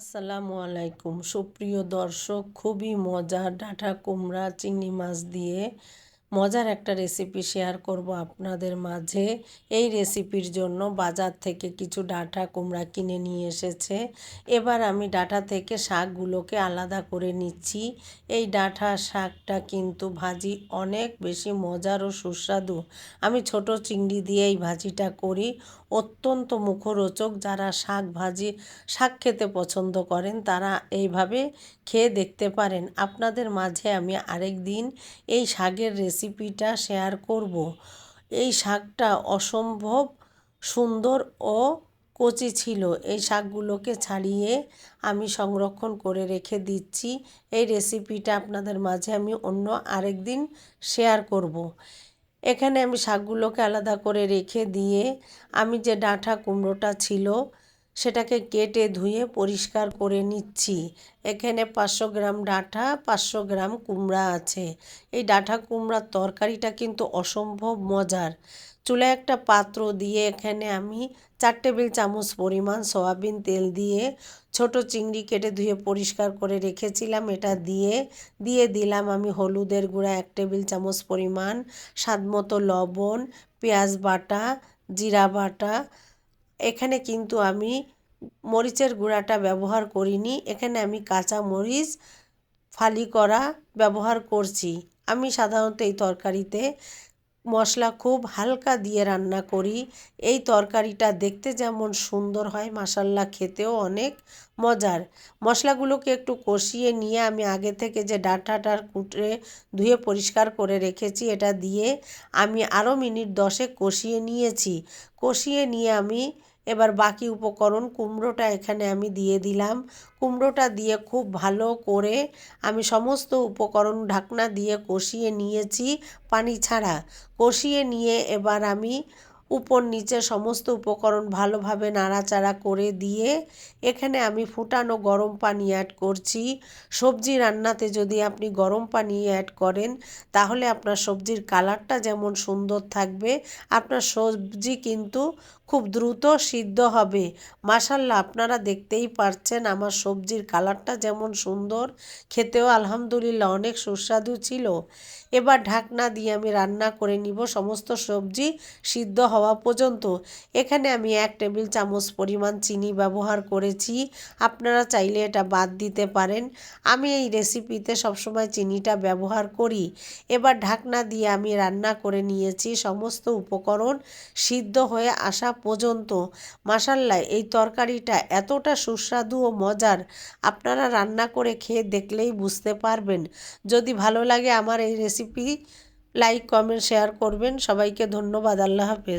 আসসালামু আলাইকুম। সুপ্রিয় দর্শক খুবই মজার ডাঁটা কুমড়া চিংড়ি মাছ দিয়ে মজার একটা রেসিপি শেয়ার করব আপনাদের মাঝে। এই রেসিপির জন্য বাজার থেকে কিছু ডাঁটা কুমড়া কিনে নিয়ে এসেছে। এবার আমি ডাঁটা থেকে শাকগুলোকে আলাদা করে নিচ্ছি। এই ডাঁটা শাকটা কিন্তু ভাজি অনেক বেশি মজার ও সুস্বাদু। আমি ছোট চিংড়ি দিয়ে এই ভাজিটা করি। অত্যন্ত মুখরোচক যারা শাক ভাজি, শাক খেতে পছন্দ করেন, তারা এইভাবে খেয়ে দেখতে পারেন। আপনাদের মাঝে আমি আরেক দিন এই শাকের রেসিপিটা শেয়ার করব। এই শাকটা অসম্ভব সুন্দর ও কচি ছিল। এই শাকগুলোকে ছাড়িয়ে আমি সংরক্ষণ করে রেখে দিচ্ছি। এই রেসিপিটা আপনাদের মাঝে আমি অন্য আরেক দিন শেয়ার করব। এখানে আমি শাকগুলোকে আলাদা করে রেখে দিয়ে আমি যে ডাঁটা কুমড়োটা ছিল সেটাকে কেটে ধুয়ে পরিষ্কার করে নিচ্ছি। এখানে পাঁচশো গ্রাম ডাঁটা, পাঁচশো গ্রাম কুমড়া আছে। এই ডাঁটা কুমড়ার তরকারিটা কিন্তু অসম্ভব মজার। চুলায় একটা পাত্র দিয়ে এখানে আমি চার টেবিল চামচ পরিমাণ সয়াবিন তেল দিয়ে ছোট চিংড়ি কেটে ধুয়ে পরিষ্কার করে রেখেছিলাম। এটা দিয়ে দিয়ে দিলাম আমি হলুদের গুঁড়া এক টেবিল চামচ পরিমাণ স্বাদ মতো লবণ, পেঁয়াজ বাটা, জিরা বাটা এখানে কিন্তু আমি মরিচের গুঁড়াটা ব্যবহার করিনি। এখানে আমি কাঁচা মরিচ, ফালি করা ব্যবহার করছি। আমি সাধারণত এই তরকারিতে মশলা খুব হালকা দিয়ে রান্না করি। এই তরকারিটা দেখতে যেমন সুন্দর হয় মাসাল্লা খেতেও অনেক মজার। মশলাগুলোকে একটু কষিয়ে নিয়ে আমি আগে থেকে যে ডাঁটাটার কুটে ধুয়ে পরিষ্কার করে রেখেছি, এটা দিয়ে আমি আরও মিনিট দশে কষিয়ে নিয়েছি। কষিয়ে নিয়ে আমি এবার বাকি উপকরণ কুমড়োটা এখানে আমি দিয়ে দিলাম। কুমড়োটা দিয়ে খুব ভালো করে আমি সমস্ত উপকরণ ঢাকনা দিয়ে কষিয়ে নিয়েছি পানি ছাড়া। কষিয়ে নিয়ে এবার আমি উপর নিচে সমস্ত উপকরণ ভালোভাবে নাড়াচাড়া করে দিয়ে এখানে আমি ফুটানো গরম পানি অ্যাড করছি। সবজি রান্নাতে যদি আপনি গরম পানি অ্যাড করেন, তাহলে আপনার সবজির কালারটা যেমন সুন্দর থাকবে, আপনার সবজি কিন্তু খুব দ্রুত সিদ্ধ হবে। মাসাল্লাহ আপনারা দেখতেই পারছেন আমার সবজির কালারটা যেমন সুন্দর, খেতেও আলহামদুলিল্লাহ অনেক সুস্বাদু ছিল। এবার ঢাকনা দিয়ে আমি রান্না করে নিব, সমস্ত সবজি সিদ্ধ হওয়া পর্যন্ত। এখানে আমি এক টেবিল চামচ পরিমাণ চিনি ব্যবহার করেছি, আপনারা চাইলে এটা বাদ দিতে পারেন। আমি এই রেসিপিতে সবসময় চিনিটা ব্যবহার করি। এবার ঢাকনা দিয়ে আমি রান্না করে নিয়েছি, সমস্ত উপকরণ সিদ্ধ হয়ে আসা পর্যন্ত মাসাল্লায় এই তরকারিটা এতটা সুস্বাদু ও মজার। আপনারা রান্না করে খেয়ে দেখলেই বুঝতে পারবেন। যদি ভালো লাগে আমার এই রেসিপি লাইক কমেন্ট শেয়ার করবেন। সবাইকে ধন্যবাদ। আল্লাহ হাফেজ।